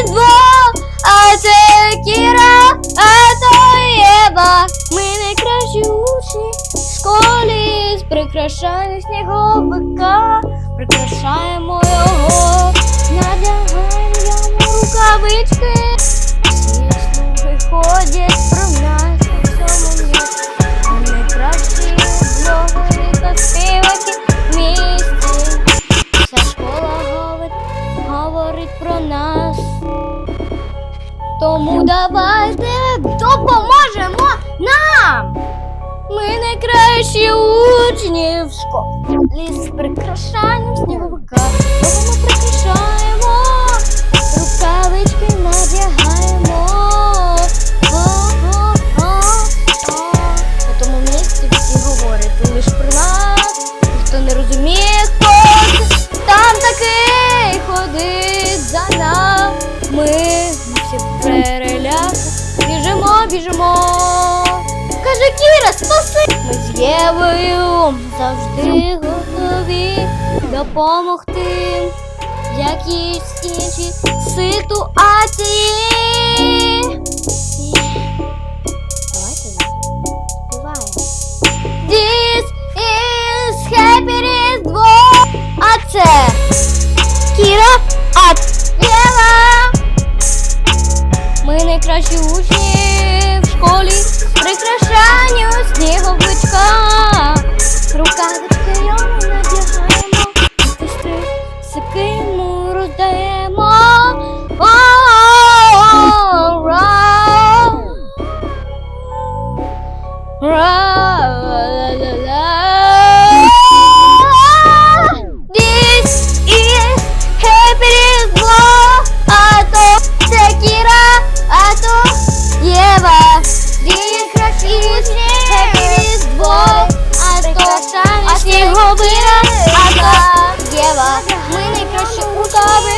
Різдво, а це Кіра, а то Єва. Ми найкращі учні в школі, прикрашаємо сніговика, прикрашаємо його, надягаємо рукавички. Тому давайте допоможемо нам. Ми найкращі учні в школі з прикрашанням сніговика. Біжимо. Каже Кіра, спаси! Ми з Євою завжди готові допомогти в якійсь іншій ситуації. Давайте співаємо. This is Happy Різдво. А це Кіра, а Єва. Ми найкращі учні Ніч, різдво, а то сніговира, а то Єва. Ми найкраще у тобі.